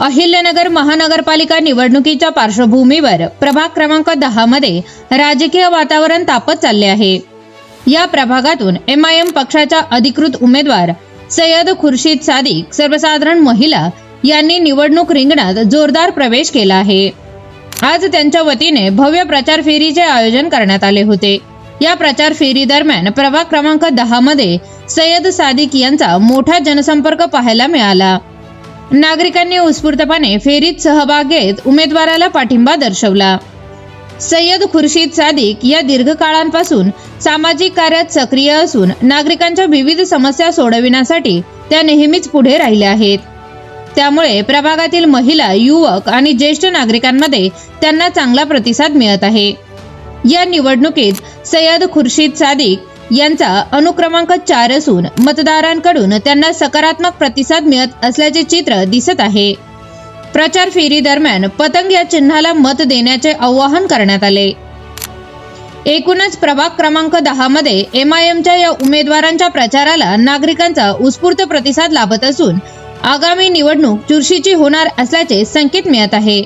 अहिल्यनगर महानगरपालिका निवडणुकीच्या पार्श्वभूमीवर प्रभाग क्रमांक दहा मध्ये राजकीय वातावरण तापत चालले आहे. या प्रभागातून एम आय एम पक्षाच्या अधिकृत उमेदवार सय्यद खुर्शीद सादिक सर्वसाधारण महिला यांनी निवडणूक रिंगणात जोरदार प्रवेश केला आहे. आज त्यांच्या वतीने भव्य प्रचार फेरीचे आयोजन करण्यात आले होते. या प्रचार फेरी दरम्यान प्रभाग क्रमांक दहा मध्ये सय्यद सादिक यांचा मोठा जनसंपर्क पाहायला मिळाला. नागरिकांनी उत्स्फूर्तपणे फेरीत सहभाग घेत उमेदवाराला पाठिंबा दर्शवला. सय्यद खुर्शीद सादिक या दीर्घकाळांपासून सामाजिक कार्यात सक्रिय असून नागरिकांच्या विविध समस्या सोडविण्यासाठी त्या नेहमीच पुढे राहिल्या आहेत. त्यामुळे प्रभागातील महिला युवक आणि ज्येष्ठ नागरिकांमध्ये त्यांना चांगला प्रतिसाद मिळत आहे. या निवडणुकीत सय्यद खुर्शीद सादिक यांचा अनुक्रमांक चार असून मतदारांकडून त्यांना सकारात्मक प्रतिसाद मिळत असल्याचे चित्र दिसत आहे. प्रचार फेरी दरम्यान पतंग या चिन्हाला मत देण्याचे आवाहन करण्यात आले. एकूणच प्रभाग क्रमांक दहा मध्ये एम आय एमच्या या उमेदवारांच्या प्रचाराला नागरिकांचा उत्स्फूर्त प्रतिसाद लाभत असून आगामी निवडणूक चुरशीची होणार असल्याचे संकेत मिळत आहे.